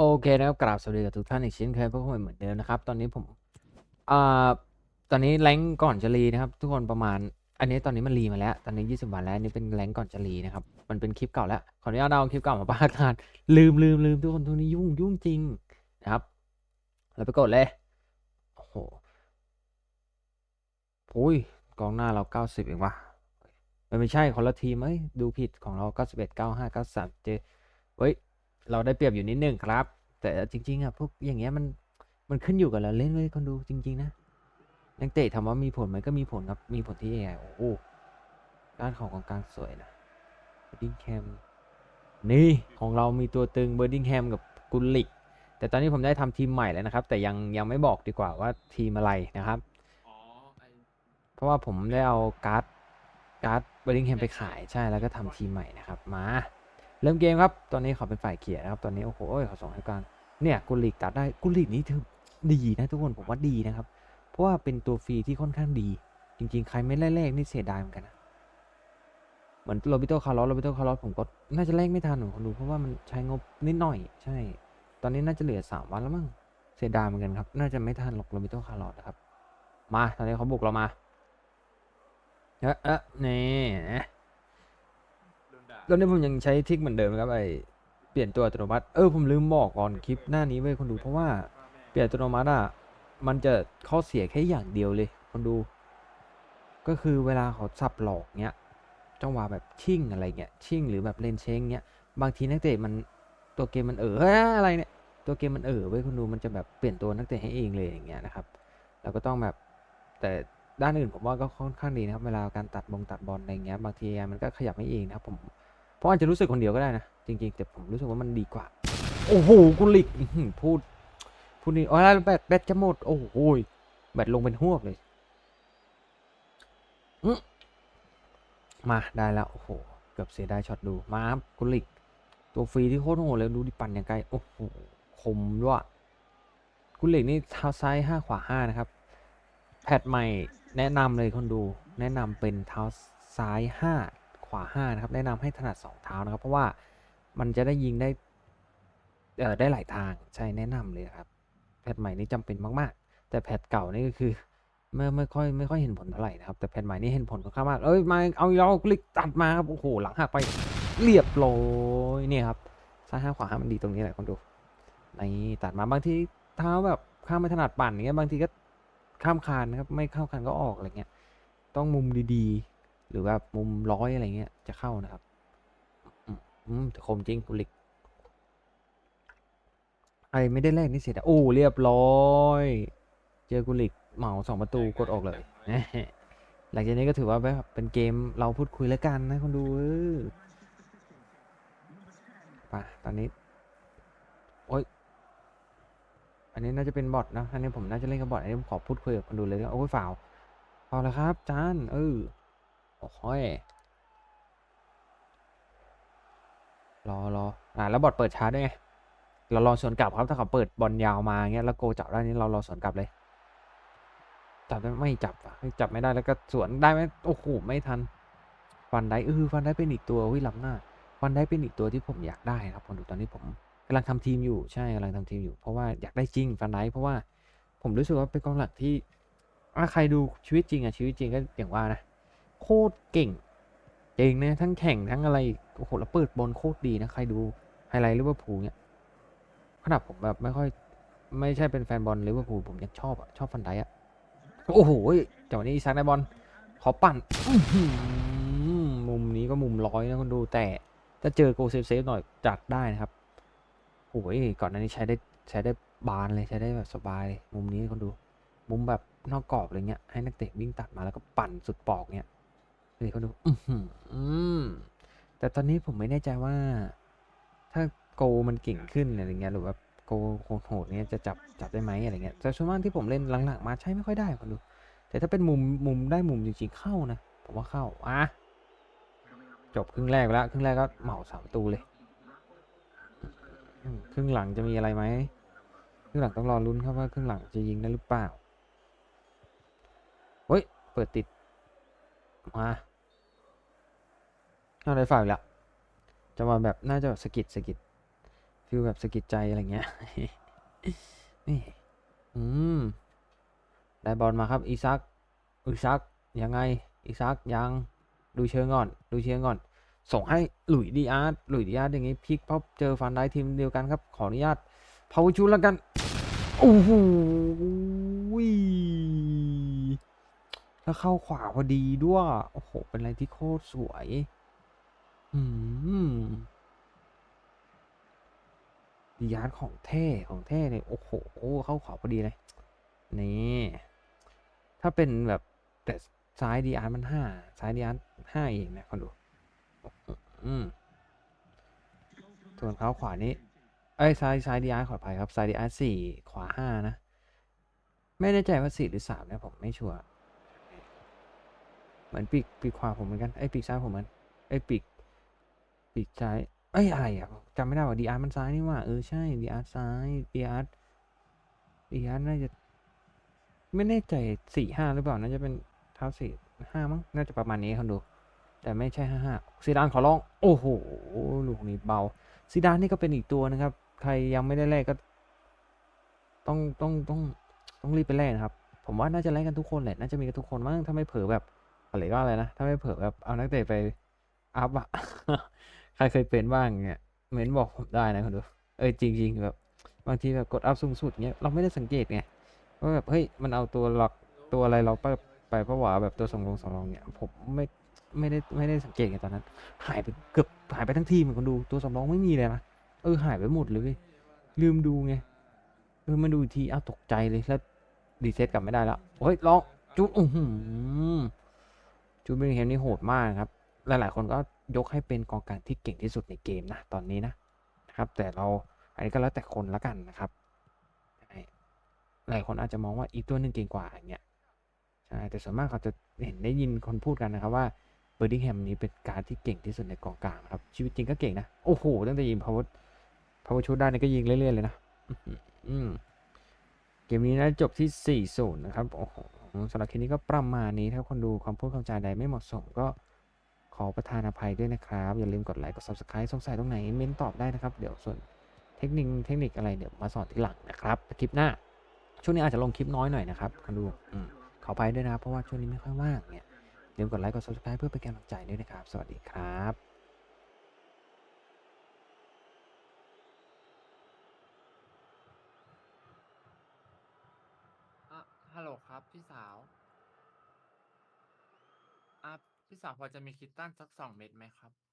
โอเคนะครับกราบสวัสดีกับทุกท่านอีกเช่นเคยพวกผมเหมือนเดิมนะครับ ตอนนี้ผมอ่าตอนนี้แรงก่อนจะรีนะครับ ทุกคนประมาณ อันนี้ตอนนี้มันรีมาแล้ว ตอนนี้ 20วันแล้วนนี้เป็นแรงก่อนจะรีนะครับ มันเป็นคลิปเก่าแล้วขออนุญาตเอาคลิปเก่ามาปากันลืมลืมลืมทุกคนทุกนี้ยุ่งยุ่งจริงนะครับเราไปกดเลยโอ้โหโอ้ยกองหน้าเรา 90เองวะเอ้ยไม่ใช่คนละทีมเอ้ยดูผิดของเรา 91 95 93เจเฮ้ยเราได้เปรียบอยู่นิดนึงครับ แต่จริง ๆอะพวกอย่างเงี้ยมันมันขึ้นอยู่กับเราเล่นเลยคนดูจริง ๆ นะนักเตะถามว่ามีผลไหมก็มีผลครับ มีผลที่ AI โอ้โหด้านของกองกลางสวยนะเบอร์ดิงแฮมนี่ของเรามีตัวตึงเบอร์ดิงแฮมกับกุลลิก แต่ตอนนี้ผมได้ทำทีมใหม่แล้วนะครับ แต่ยังยังไม่บอกดีกว่าว่าทีมอะไรนะครับอ๋อไอเพราะว่าผมได้เอาการ์ดการ์ดเบอร์ดิงแฮมไปขายใช่แล้วก็ทำทีมใหม่นะครับ มา เริ่มเกมครับ ตอนนี้เขาเป็นฝ่ายเขียนะครับ ตอนนี้โอ้โหเขาส่งให้กลางเนี่ยกุลิกตัดได้กุลิกนี้ถือดีนะทุกคนผมว่าดีนะครับ เพราะว่าเป็นตัวฟรีที่ค่อนข้างดี จริงๆ ใครไม่แลกนี่เสียดายเหมือนกันนะ เหมือนโรบิโตคาร์ลอสโรบิโตคาร์ลอสผมก็น่าจะแลกไม่ทันของคนดูเพราะว่ามันใช้งบนิดหน่อย ใช่ ตอนนี้น่าจะเหลือสามวันแล้วมั้งเสียดายเหมือนกันครับ น่าจะไม่ทันหรอกโรบิโตคาร์ลอสนะครับ มาตอนนี้เขาบุกเรามาเอ๊ะเอ๊ะนี่ นะโดนด่าตอนนี้ผมยังใช้ทริกเหมือนเดิมครับไอเปลี่ยนตัวอัตโนมัติ เออผมลืมบอกก่อนคลิปหน้านี้ไว้คนดูเพราะว่าเปลี่ยนอัตโนมัติอะมันจะข้อเสียแค่อย่างเดียวเลยคนดู ก็คือเวลาเขาสับหลอกเนี้ยจังหวะแบบชิ่งอะไรเงี้ยชิ่งหรือแบบเลนเชงเนี้ยบางทีนักเตะมันตัวเกมมันเอออะไรเนี่ยตัวเกมมันเออเว้คนดูมันจะแบบเปลี่ยนตัวนักเตะให้เองเลยอย่างเงี้ยนะครับเราก็ต้องแบบแต่ด้านอื่นผมว่าก็ค่อนข้างดีนะครับ เวลาการตัดบงตัดบอลอะไรเงี้ยบางทีมันก็ขยับให้เองนะครับผม เพราะอาจจะรู้สึกคนเดียวก็ได้นะ จริงๆ แต่ผมรู้สึกว่ามันดีกว่า โอ้โหกุลิกพูด พูดนี่อ๋อแล้วแบตแบตจะหมด โอ้โหแบตลงเป็นหวบเลยมาได้แล้ว โอ้โห เกือบเสียดายช็อตดู มาครับกุลิก ตัวฟรีที่โคตรโหดเลยดูดิปั่นอย่างไกล โอ้โห คมด้วยกุลิกนี่เท้าซ้ายห้าขวาห้านะครับ แพทใหม่แนะนำเลยคนดู แนะนำเป็นเท้าซ้ายห้า ขวาห้านะครับ แนะนำให้ถนัดสองเท้านะครับ เพราะว่ามันจะได้ยิงได้เอ่อได้หลายทางใช่แนะนำเลยครับแพทใหม่นี่จำเป็นมากๆ แต่แพทเก่านี่ก็คือไม่ไม่ค่อยไม่ค่อยเห็นผลเท่าไหร่นะครับ แต่แพทใหม่นี่เห็นผลค่อนข้างมากเอ้ยมาเอาอีกแล้วคลิกตัดมาครับโอ้โหหลังหักไปเรียบร้อยเนี่ยครับซ้ายห้าขวาห้ามันดีตรงนี้แหละคนดูนี่ตัดมาบางทีเท้าแบบข้ามไม่ถนัดปั่นอย่างเงี้ยบางทีก็ข้ามคานนะครับไม่ข้ามคานก็ออกอะไรเงี้ยต้องมุมดีๆ หรือว่ามุมร้อยอะไรเงี้ยจะเข้านะครับ อืมอืมแต่คมจริงกุลิกไอไม่ได้แรกนี่เสียดายโอ้เรียบร้อย เจอกุลิกเหมาสองประตูกดออกเลย หลังจากนี้ก็ถือว่าแบบเป็นเกมเราพูดคุยแล้วกันนะคนดูเออไป่ะตอนนี้โอ้ยอันนี้น่าจะเป็นบอทนะอันนี้ผมน่าจะเล่นกับบอทอันนี้ผมขอพูดคุยกับคนดูเลยนะโอ้ยฝ่าวฝ่าวแล้วครับจานเออ โอ้ยรอรออ่าแล้วบอทเปิดช้าด้วยไงเรารอสวนกลับครับถ้าเขาเปิดบอลยาวมาเงี้ยแล้วโกจับได้นี่เรารอสวนกลับเลยจับได้ไม่จับอะไม่จับไม่ได้แล้วก็สวนได้ไหมโอ้โหไม่ทันฟันได้เออฟันได้เป็นอีกตัววิล้ำหน้าฟันได้เป็นอีกตัวที่ผมอยากได้ครับคนดูตอนนี้ผมกำลังทำทีมอยู่ใช่กำลังทำทีมอยู่ เพราะว่าอยากได้จริงฟันได้เพราะว่าผมรู้สึกว่าเป็นกองหลังที่ถ้าใครดูชีวิตจริงอะชีวิตจริงก็อย่างว่านะ โคตรเก่งเก่งนะทั้งแข่งทั้งอะไรโอ้โหแล้วเปิดบอลโคตรดีนะใครดูไฮไลท์ลิเวอร์พูลเนี่ยขนาดผมแบบไม่ค่อยไม่ใช่เป็นแฟนบอลลิเวอร์พูลผมยังชอบอะชอบฟันไดอะโอ้โหจังหวะนี้อีซักได้บอลขอปั่นมุมนี้ก็มุมร้อยนะคนดูแต่ถ้าเจอโกเซฟเซฟหน่อยจัดได้นะครับโอ้ยก่อนหน้านี้ใช้ได้ใช้ได้บานเลยใช้ได้แบบสบายเลยมุมนี้คนดู มุมแบบนอกกรอบอะไรเงี้ยให้นักเตะวิ่งตัดมาแล้วก็ปั่นสุดปอกเนี่ย นี่เขาดูอือหืออืมแต่ตอนนี้ผมไม่แน่ใจว่า ถ้าโกมันเก่งขึ้นอะไรเงี้ยหรือว่าโกโหดเนี่ยจะจับจับได้ไหมอะไรเงี้ยแต่ส่วนมากที่ผมเล่นหลังๆมาใช้ไม่ค่อยได้คนดู แต่ถ้าเป็นมุมมุมได้มุมจริงๆเข้านะผมว่าเข้าอะจบครึ่งแรกแล้วครึ่งแรกก็เหมาสามประตูเลยครึ่งหลังจะมีอะไรไหมครึ่งหลังต้องรอลุ้นครับว่าครึ่งหลังจะยิงได้หรือเปล่าเฮ้ยเปิดติดมา เอาได้ฝ่ายละจะมาแบบน่าจะสะกิดสะกิดฟิลแบบสะกิดใจอะไรเงี้ยนี่อืมได้บอลมาครับอีซักอีซักยังไงอีซักยังดูเชิงก่อน ดูเชิงก่อน ส่งให้หลุยส์ดีอาร์ตหลุยส์ดีอาร์ตอย่างงี้พลิกเพราะเจอฟันได้ทีมเดียวกันครับ ขออนุญาตพาวชูแล้วกันโอ้โหแล้วเข้าขวาพอดีด้วย โอ้โห เป็นอะไรที่โคตรสวย อืมดีอาร์ตของเท่ของเท่เนี่ยโอ้โหเข้าขวาพอดีเลย นี่ ถ้าเป็นแบบแต่ซ้ายดีอาร์มันห้าซ้ายดีอาร์ห้าเองนะคนดูอืมส่วนเขาขวานี้เอ้ซ้ายซ้ายดีอาร์ขออภัยครับซ้ายดีอาร์สี่ขวาห้านะ ไม่แน่ใจว่าสี่หรือสามนี่ยผมไม่ชัวร์เหมือนปีกปีกขวาผมเหมือนกันไอ้ปีกซ้ายผมเหมือนไอ้ปีก ปีกซ้าย เอ้ยอะไรอะจำไม่ได้ว่าดีอาร์มันซ้ายนี่ว่าเออใช่ดีอาร์ซ้ายดีอาร์ดีอาร์น่าจะไม่แน่ใจสี่ห้าหรือเปล่าน่าจะเป็นเท้าสี่ห้ามั้งน่าจะประมาณนี้คนดู แต่ไม่ใช่ห้าห้าซีดานขอร้องโอ้โหลูกนี้เบาซีดานนี่ก็เป็นอีกตัวนะครับ ใครยังไม่ได้แลกก็ ต้องต้องต้องต้องรีบไปแลกนะครับ ผมว่าน่าจะแลกกันทุกคนแหละน่าจะมีกันทุกคนมั้งถ้าไม่เผลอแบบอะไรก็อะไรนะถ้าไม่เผลอแบบเอานักเตะไปอัพอะ ใครเคยเป็นบ้างเนี่ยเม้นบอกผมได้นะคนดูเออจริงๆแบบบางทีแบบกดอัพสูงสุดเนี้ยเราไม่ได้สังเกตไงว่าแบบเฮ้ยมันเอาตัวหลักตัวอะไรเราไปไปเพราะว่าแบบตัวสำรองสำรองเนี่ยผมไม่ไม่ได้ไม่ได้สังเกตไงตอนนั้น หายไปเกือบหายไปทั้งทีมเหมือนคนดูตัวสำรองไม่มีเลยนะเออหายไปหมดเลยลืมดูไงเออมาดูอีกทีอ้าวตกใจเลยแล้วรีเซ็ตกลับไม่ได้แล้วเฮ้ยลองจูดอือหือจูดเบลลิงแฮมนี่โหดมากครับ หลายๆคนก็ยกให้เป็นกองกลางที่เก่งที่สุดในเกมนะตอนนี้นะนะครับ แต่เราอันนี้ก็แล้วแต่คนละกันนะครับหลายคนอาจจะมองว่าอีกตัวหนึ่งเก่งกว่าอย่างเงี้ยใช่แต่ส่วนมากเขาจะเห็นได้ยินคนพูดกันนะครับว่าเบอร์ดิงแฮมนี้เป็นการที่เก่งที่สุดในกองกลางครับ ชีวิตจริงก็เก่งนะ โอ้โห ตั้งแต่ยิงพาวเวอร์พาวเวอร์ชูดได้นี่ก็ยิงเรื่อยๆเลยนะอื้อหืออืมเกมนี้นะจบที่4 0นย์นะครับ โอ้โหสำหรับคลิปนี้ก็ประมาณนี้ ถ้าคนดูความพูดคำจาใดไม่เหมาะสมก็ ขอประทานอภัยด้วยนะครับ อย่าลืมกดไลค์กด subscribe สงสัยตรงไหนเม้นตอบได้นะครับ เดี๋ยวส่วนเทคนิคเทคนิคอะไรเดี๋ยวมาสอนทีหลังนะครับคลิปหน้า ช่วงนี้อาจจะลงคลิปน้อยหน่อยนะครับคนดูอืมขอไปด้วยนะครับเพราะว่าช่วงนี้ไม่ค่อยว่างเนี่ยอย่าลืมกดไลค์กด subscribe เพื่อเป็นกำลังใจด้วยนะครับ สวัสดีครับฮัลโหลครับ พี่สาว พี่สาวพอจะมีคิดตันสักสองเม็ดไหมครับ